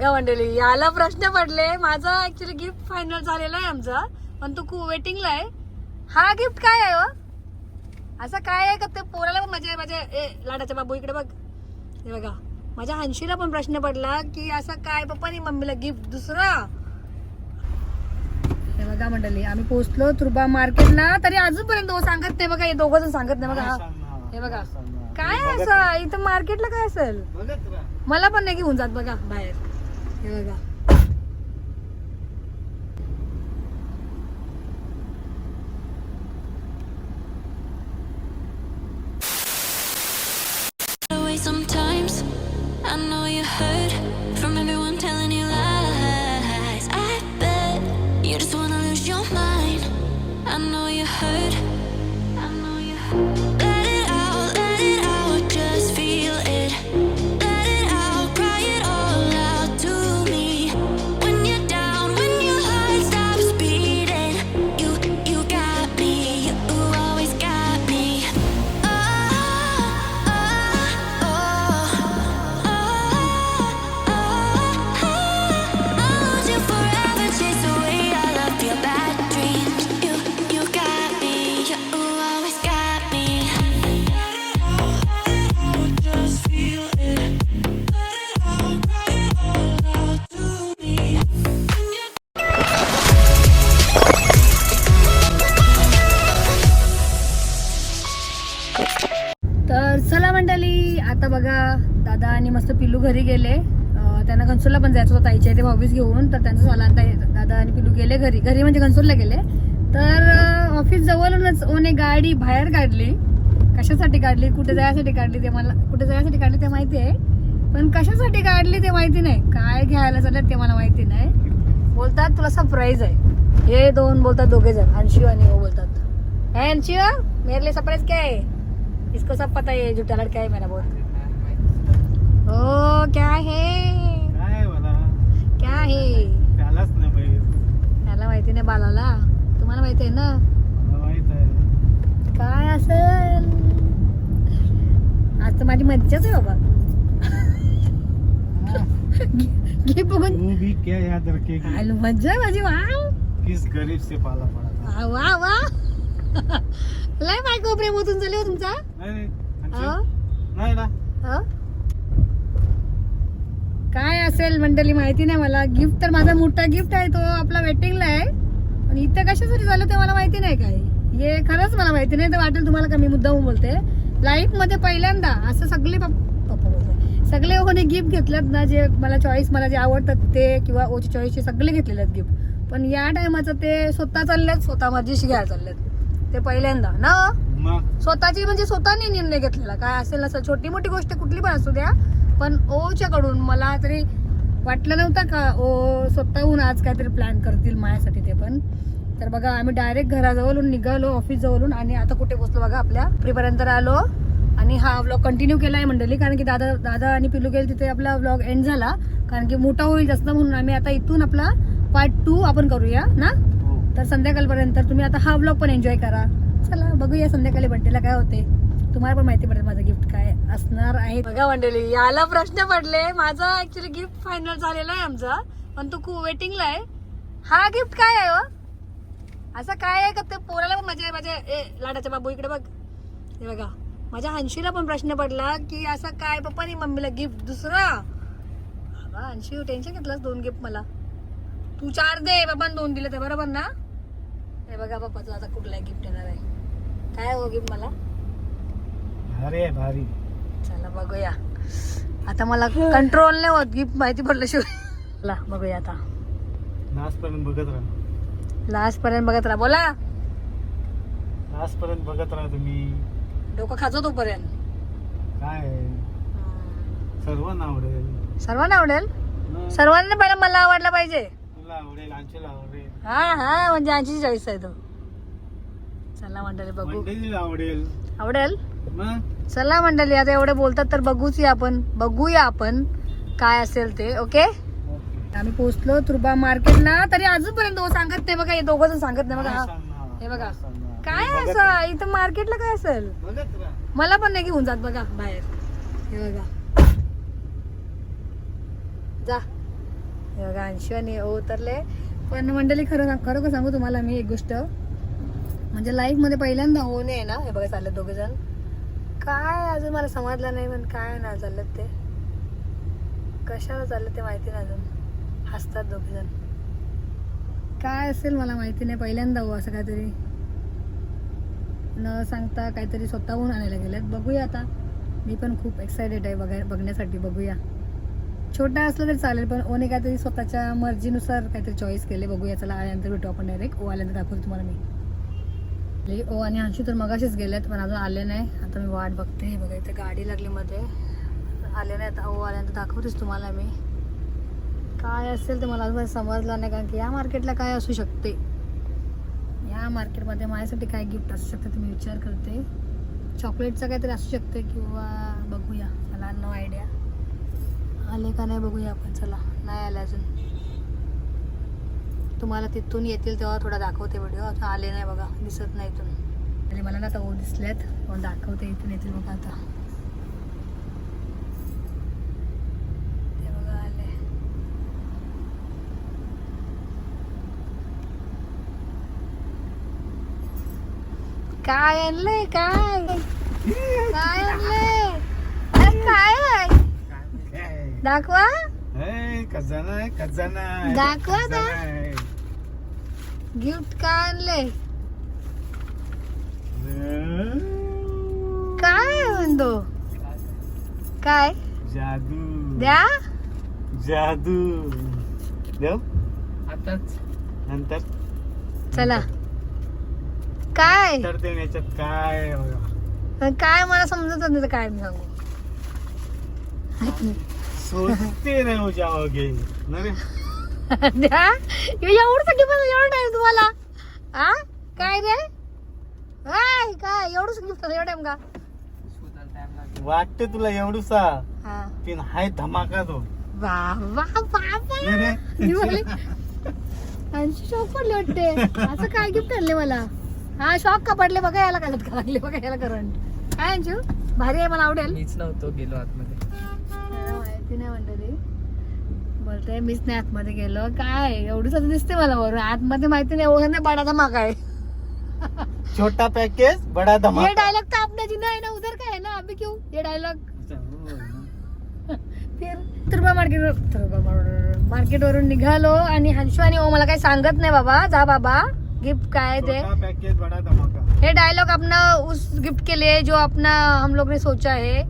बघा मंडळी याला प्रश्न पडले. माझा ऍक्च्युली गिफ्ट फायनल झालेला आहे आमचा पण तो खूप वेटिंगला आहे. हा गिफ्ट काय आहे हो? असं काय आहे का ते पोराला पण माझ्या माझ्या ए लाडाच्या बाबू इकडे बघ. हे बघा माझ्या हंशीला पण प्रश्न पडला की असं काय पप्पानी मम्मीला गिफ्ट दुसरा? हे बघा मंडळी आम्ही पोहोचलो तुर्बा मार्केटला तरी अजूनपर्यंत सांगत नाही बघा हे दोघं जण सांगत नाही बघा. हा. बघा. काय असं? इथं मार्केटला काय असेल? मला पण नाही घेऊन जात बघा बाहेर. हे बघा दादा आणि मस्त पिल्लू घरी गेले. त्यांना घनसूरला पण जायचं होतं. ताईच्या इथे ऑफिस घेऊन तर त्यांचं झालं आता दादा आणि पिल्लू गेले घरी. घरी म्हणजे घनसूरला गेले. तर ऑफिस जवळूनच ओने गाडी बाहेर काढली. कशासाठी काढली? कुठे जायसाठी काढली ते मला कुठे जायसाठी काढली ते माहिती आहे. पण कशासाठी काढली ते माहिती नाही. काय घ्यायला चालत ते मला माहिती नाही. बोलतात तुला सरप्राईज आहे. हे दोन बोलतात दोघे जण. अंशू आणि ओ बोलतात. "ए, अंशू मेरे लिए सरप्राईज काय है इसको सब पता है ये झूठा लड़का है मेरा बहुत. ओ क्या है? काय मला क्या है? त्यालाच नाही माहीत त्याला माहिती नाही बालाला. तुम्हाला माहिती आहे ना? मला माहीत आहे. काय असेल? आज तर माझी मज्जाच आहे बाबा. घे बघून. तू भी क्या याद रखेगी आलो मज्जा आहे माझी वाव. किस गरीब से पाला पडा वा वा वा लय बायको प्रेम होतून झाले हो तुमचा. नाही ना. अ? काय असेल मंडळी माहिती नाही मला. गिफ्ट तर माझा मोठा गिफ्ट आहे तो आपला वेटिंगला आहे. पण इथं कशासाठी झालं ते मला माहिती नाही काय हे खरंच मला माहिती नाही तर वाटेल तुम्हाला का मी मुद्दाम बोलते. लाईफमध्ये पहिल्यांदा असं सगळे पप्पा सगळे कोणी गिफ्ट घेतलेत ना जे मला चॉईस मला जे आवडतात ते किंवा ओची चॉईसचे सगळे घेतलेले आहेत गिफ्ट पण या टायमाचं ते स्वतः चाललेत स्वतः मर्जीशी घ्यायला चाललेत. ते पहिल्यांदा ना? स्वतःची म्हणजे स्वतःने निर्णय घेतलेला. काय असेल नसेल छोटी मोठी गोष्ट कुठली पण असू द्या पण ओच्या कडून मला तरी वाटलं नव्हतं का ओ स्वतःहून आज काहीतरी प्लॅन करतील माझ्यासाठी ते पण. तर बघा आम्ही डायरेक्ट घराजवळून निघालो ऑफिस जवळून आणि आता कुठे पोहोचलो बघा आपल्या प्रिपर्यंत आलो आणि हा व्लॉग कंटिन्यू केला आहे मंडळी कारण की दादा दादा आणि पिलू गेले तिथे आपला व्लॉग एंड झाला. कारण की मोठा होईल जास्त म्हणून आम्ही आता इथून आपला पार्ट टू आपण करूया ना? हो. तर संध्याकाळपर्यंत तुम्ही आता हा ब्लॉग पण एन्जॉय करा. चला बघूया संध्याकाळी बड्डेला काय होते. तुम्हाला पण माहिती पडेल माझं गिफ्ट काय असणार आहे. बघा मंडळी याला प्रश्न पडले. माझा ऍक्च्युली गिफ्ट फायनल झालेला आहे आमचा. पण तो खूप वेटिंगला आहे. हा गिफ्ट काय आहे हो? असं काय आहे का ते पोराला पण माझ्या माझ्या ए लाडाच्या बाबू इकडे बघ. हे बघा. माझ्या हंशीला पण प्रश्न पडला की असं काय पप्पा नाही मम्मीला गिफ्ट दुसरा? बाबा हंशी टेन्शन घेतलंस दोन गिफ्ट मला. तू चार दे बाबा दोन दिले ते बरोबर ना? हे बघा पप्पाचं आता कुठला गिफ्ट येणार आहे? काय हो गिफ्ट मला? भारी आहे भारी. चला बघूया. आता मला कंट्रोल नाही होत गिफ्ट माहिती पडलं शिवाय. चला बघूया आता. लास्ट पर्यंत बघत राहा. लास्ट पर्यंत बघत राहा. बोला. लास्ट पर्यंत बघत राहा तुम्ही. डोकं खाजो तोपर्यंत. काय? सर्वांना आवडेल. सर्वांना आवडेल? सर्वांना पहिला मला आवडला पाहिजे. तुला आवडेल अंशूला आवडेल. हा हा म्हणजे आमची चॉईस आहे तो. चला मंडळी बघू. आवडेल. आवडेल? चला मंडळी आता एवढे बोलतात तर बघूच या आपण. बघूया आपण काय असेल ते ओके. आम्ही पोहोचलो तुर्बा मार्केटला तरी अजूनपर्यंत हो सांगत नाही बघा हे दोघं जण सांगत नाही बघा. हा. बघा. काय असं? इथं मार्केटला काय असेल? मला पण नाही घेऊन जात बघा बाहेर. हे बघा. जा. हे बघा अंशू आणि ओ उतरले. पण मंडळी खरं खरं का सांगू तुम्हाला मी एक गोष्ट? म्हणजे लाईफमध्ये पहिल्यांदा ओने आहे ना? हे बघा चालले दोघे जण काय अजून मला समजलं नाही पण काय ना चाललं ते. कशाला चाललं ते माहिती नाही अजून. हसतात दोघे जण काय असेल मला माहिती नाही पहिल्यांदा हो असं काहीतरी. न सांगता काहीतरी स्वतःहून आणायला गेल्यात बघूया आता. मी पण खूप एक्सायटेड आहे बघाय बघण्यासाठी बघूया. छोटा असलं तरी चालेल पण ओने काहीतरी स्वतःच्या मर्जीनुसार काहीतरी चॉईस केले. बघूया चला आल्यानंतर भेटू आपण डायरेक्ट ओ आल्यानंतर दाखवतो तुम्हाला मी. ले- ओ आणि अंशू तर मगाशीच गेलेत पण अजून आले नाही. आता मी वाट बघते. हे बघा इथे गाडी लागली मध्ये आले नाही आता ओ आल्यानंतर दाखवतेच तुम्हाला मी. काय असेल ते मला अजून समजलं नाही कारण की या मार्केटला काय असू शकते? या मार्केटमध्ये माझ्यासाठी काय गिफ्ट असू शकते तुम्ही मी विचार करते. चॉकलेटचं काहीतरी असू शकते किंवा बघूया. मला नो आयडिया आले का नाही बघूया आपण. चला नाही आलं अजून. तुम्हाला तिथून येतील तेव्हा थोडा दाखवते व्हिडिओ आता आले नाही बघा दिसत नाही इथून. तरी मला ना आता ओ दिसल्यात. पण दाखवते इथून येतील बघा आता. ते बघा आले. काय आणलंय काय? काय आणलंय? काय दाखवा. ए, खजाना आहे खजाना दाखवा. आहे. गिफ्ट काय आणलंय अं, काय म्हणतो? काय? जादू. द्या. जादू. देव. आताच. नंतर. चला. काय? तर ते याच्यात काय आहे बघा. पण काय मला समजत नाही तर काय मी सांगू? सोचते रे हो जाओगे ना रे द्या एवढं साठी पण एवढं टाइम तुम्हाला. हा काय रे? काय? काय एवढंच गिफ्ट एवढं टाइम का? वाटते तुला एवढूसा. हा. पण हाय धमाका तो. वा वा शॉक पडले वाटते. असं काय गिफ्ट आणले मला? हा शॉक का पडले? बघा याला काय का लागले? बघा याला करंट काय अंशू? भारी आहे मला आवडेल. मीच नव्हतो गेलो आतमध्ये. नाही म्हणते बोलते मीच नाही आतमध्ये गेलो. काय? एवढीच आता दिसते मला वरून. आतमध्ये माहिती नाही एवढं नाही बडा धमाका आहे. छोटा पॅकेज बडा ये धमाका. डायलॉग तो आपने जिना है ना उधर का है ना? अभी क्यों ये डायलॉग हो ना. फिर तुर्बा मार्केट तुर्बा मार्केट वरून निघालो आणि हंशू आणि ओ मला काही सांगत नाही बाबा. जा बाबा. गिफ्ट काय आहे ते? छोटा पॅकेज बडा धमाका. ये डायलॉग अपना उस गिफ्ट के लिए जो अपना हम लोग ने सोचा है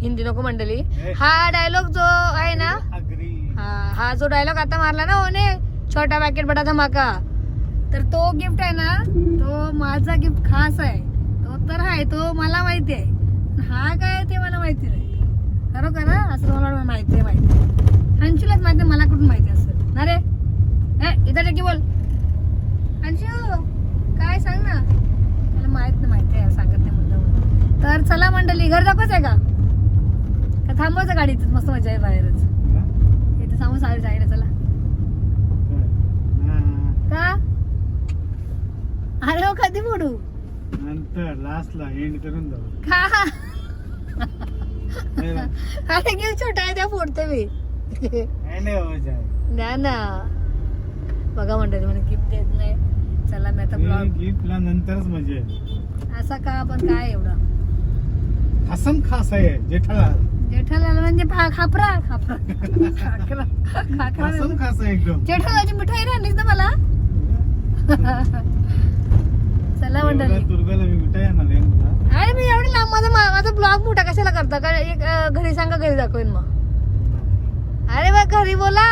हिंदी नको मंडली हा डायलॉग जो आहे ना हा हा जो डायलॉग आता मारला ना ओने छोटा पॅकेट बडा धमाका तर तो गिफ्ट आहे ना तो माझा गिफ्ट खास आहे. तो तर आहे तो मला माहिती आहे. पण हा काय ते मला माहिती नाही. खरोखर असं मला माहिती आहे माहिती आहे. अंशूलाच माहिती आहे, मला कुठून माहिती असेल? ना रे? इथं टक्की बोल. अंशू काय सांग ना? मला माहीत नाही माहिती आहे सांगत नाही मुद्दा तर चला मंडळी घर दाखवच आहे का थांबवायचं गाडी मस्त मजा आहे बाहेरच. इथे सांगून सारी साईड चला. का? अरे हो कधी फोडू नंतर लास्टला एंड करून जाऊ. का? अरे घेऊ छोटा आहे त्या फोडते मी. हो. ना ना. बघा म्हणतात मला गिफ्ट देत नाही. चला मी आता ब्लॉग गिफ्टला नंतरच मजा आहे असा का आपण काय एवढं? हसम खास आहे जेठालाल. जेठालाल म्हणजे पा- खापरा. खापरा. खाकरा. खाकरा हसम खास आहे एकदम. जेठालालची मिठाई राहिलीच ना मला. चला मंडळी. तुर्ब्याला मी मिठाई आणणार आहे तुला. अरे मी एवढं लांब माझा मा- माझा ब्लॉग मोठा कशाला करता? का एक अं, घरी सांगा घरी दाखवेन मग. अरे बा घरी बोला.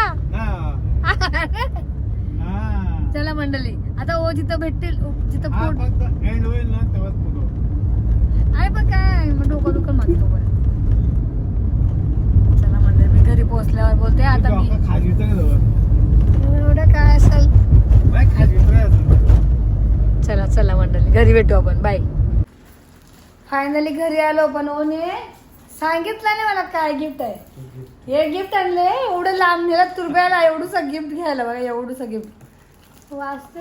चला मंडळी आता ओ जिथं भेटतील जिथं हा फूड फक्त एंड होईल ना तेव्हाच फोटो अरे पण काय मग डोकं दुखल माझं तोपर्यंत चला मंडळी मी घरी आता मी एवढं काय असेल? चला चला मंडळी घरी भेटू आपण बाय. फायनली घरी आलो पण ओने. सांगितलं नाही मला काय गिफ्ट आहे. हे गिफ्ट आणले एवढं लांब नेलं तुरब्याला एवढंसं गिफ्ट घ्यायला बघा एवढंसं गिफ्ट वाचते.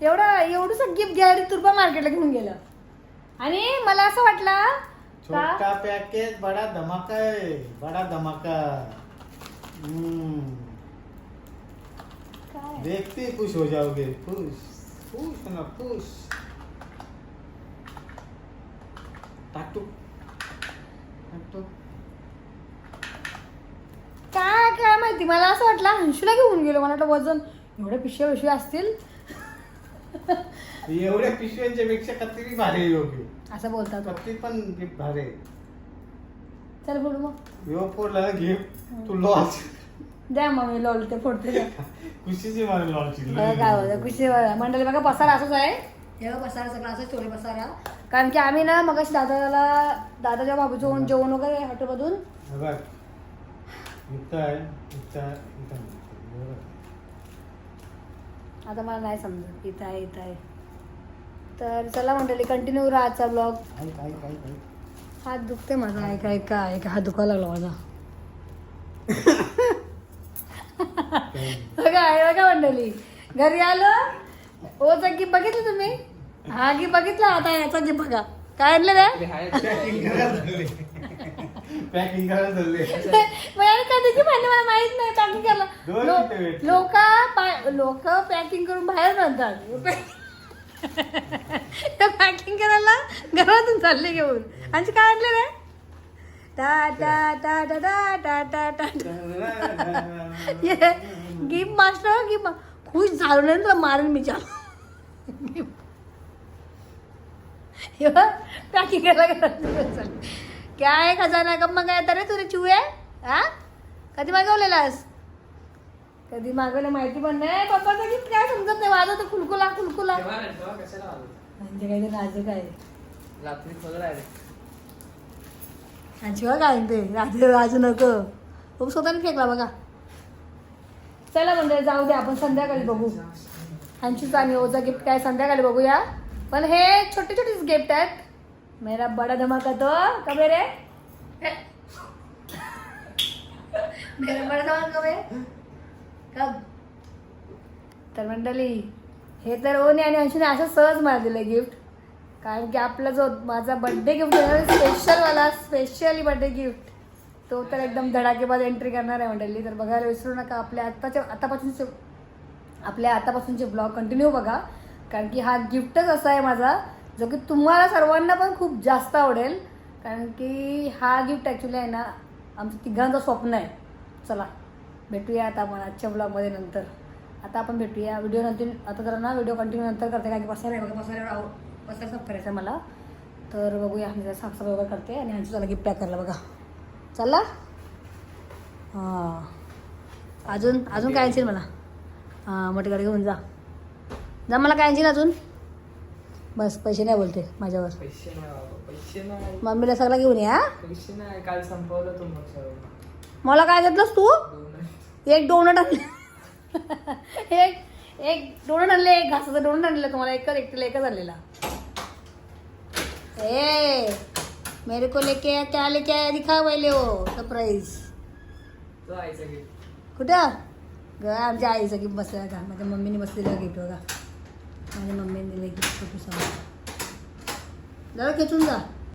एवढं एवढंसं गिफ्ट घ्यायला तुरबा मार्केटला घेऊन गेलं. आणि मला असं वाटलं पॅकेज बडा धमाका आहे बडा धमाका. हम्म. देखते ही खुश हो जाओगे। खुश खुश होना खुश। टाकतो टाकतो काय काय माहिती? मला असं वाटलं अंशूला घेऊन गेलो. मला वाटलं वजन एवढे पिशव्या पिशव्या असतील. एवढ्या पिशव्यांच्या पेक्षा कत्ती भारी योग्य. असं बोलतात. कत्ती पण भारी चल बोलू मग. यो फोडला गिफ्ट तू लॉस द्या मग मी लोल ते फोडते. द्या खुशीची मला बघा काय होतं खुशी मंडळी बघा पसारा असंच आहे. हे बघा पसारा सगळं असंच ठेवले पसारा. कारण की आम्ही ना मग दादाला दादाच्या बाबूचं जेवण वगैरे हॉटेलमधून. बघ. इथं आहे इथं आहे, इथं आहे. बरोबर. आता मला नाही समजत. इथं आहे इथं आहे. तर चला मंडळी कंटिन्यू राहा आजचा ब्लॉग ऐक ऐक ऐक ऐक. हात दुखते माझा. ऐका ऐका ऐका. हात दुखायला लागला माझा. बघा आहे बघा मंडळी. घरी आलो. ओचा गिफ्ट बघितलं तुम्ही? हा गिफ्ट बघितला. आता याचा गिफ्ट बघा. काय आणलं पॅकिंग करायला चालले. चालले. मला कधी की म्हणले मला माहीत नाही. पॅकिंग करायला. लोक लोक पॅकिंग करून बाहेर म्हणतात पॅकिंग करायला घरातून चालले घेऊन. आणि काय आणले रे? टाटा गिफ्ट मास्टर गिफ्ट खुश झालो नाही तुला मारेन मी चाल. पॅकिंग करायला काय खजाना गम्मा काय तर रे तुला आहे हा कधी मागवलेलास? कधी मागवलं माहिती पण नाही. पप्पाचं गिफ्ट काय समजत नाही. माझं तर कुलकुला कुलकुला? म्हणजे काही ते रात्री खोलं आहे आणि शिवाय काय ते रात्री राजू नको. खूप स्वतःने फेकला बघा. चला म्हणजे जाऊ दे आपण संध्याकाळी बघू. ह्यांचीच आणि ओझा गिफ्ट काय संध्याकाळी बघूया. पण हे छोटे छोटेच गिफ्ट आहेत. मेरा बडा धमाका तो. कब रे? मेरा बडा धमाका कब का तर मंडळी हे तर ओने आणि अंशूने असं सहज मला दिलं गिफ्ट कारण की आपला जो माझा बड्डे गिफ्ट स्पेशलवाला स्पेशली बड्डे गिफ्ट तो तर एकदम धडाकेबाज एंट्री करणार आहे मंडळी. तर बघायला विसरू नका आपल्या आत्ताच्या आतापासूनचे आपल्या आतापासूनचे ब्लॉग कंटिन्यू बघा. कारण की हा गिफ्टच असा आहे माझा जो की तुम्हाला सर्वांना पण खूप जास्त आवडेल. कारण की हा गिफ्ट ॲक्च्युली आहे ना आमचं तिघांचं स्वप्न आहे. चला. भेटूया आता आपण आजच्या ब्लॉगमध्ये नंतर. आता आपण भेटूया. व्हिडिओ नंतर आता जरा ना व्हिडिओ कंटिन्यू नंतर करते कारण की पसार आहे बघा पसाऱ्यावर आव पसार साफ करायचा मला. तर बघूया मी जरा साफसफाई वगैरे करते आणि ह्यांची चला गिफ्ट पॅक करायला बघा. चला हां. अजून अजून काय आणशील मला? हां मोठी गाडी घेऊन जा. जा मला काय आणशील अजून? बस पैसे नाही बोलते माझ्यावर. मम्मीला सगळं घेऊन या पैसे नाही काल संपवलं तू मग सर्व मला काय घेतलंस तू? एक डोनट आणले. एक एक डोनट आणले एक घासाचं डोनट आणलं तुम्हाला एकच एकटीला एकच आणलेला. ए मेरे को लेके आया, क्या लेके आया दिखा पहिले हो सरप्राईज कुठं? ग आमच्या आईचं गिफ्ट बसलेला का माझ्या मम्मीने बसलेलं गिफ्ट बघा माझ्या मम्मीने दिलं गिफ्ट छोटूसा जरा खेचून जा.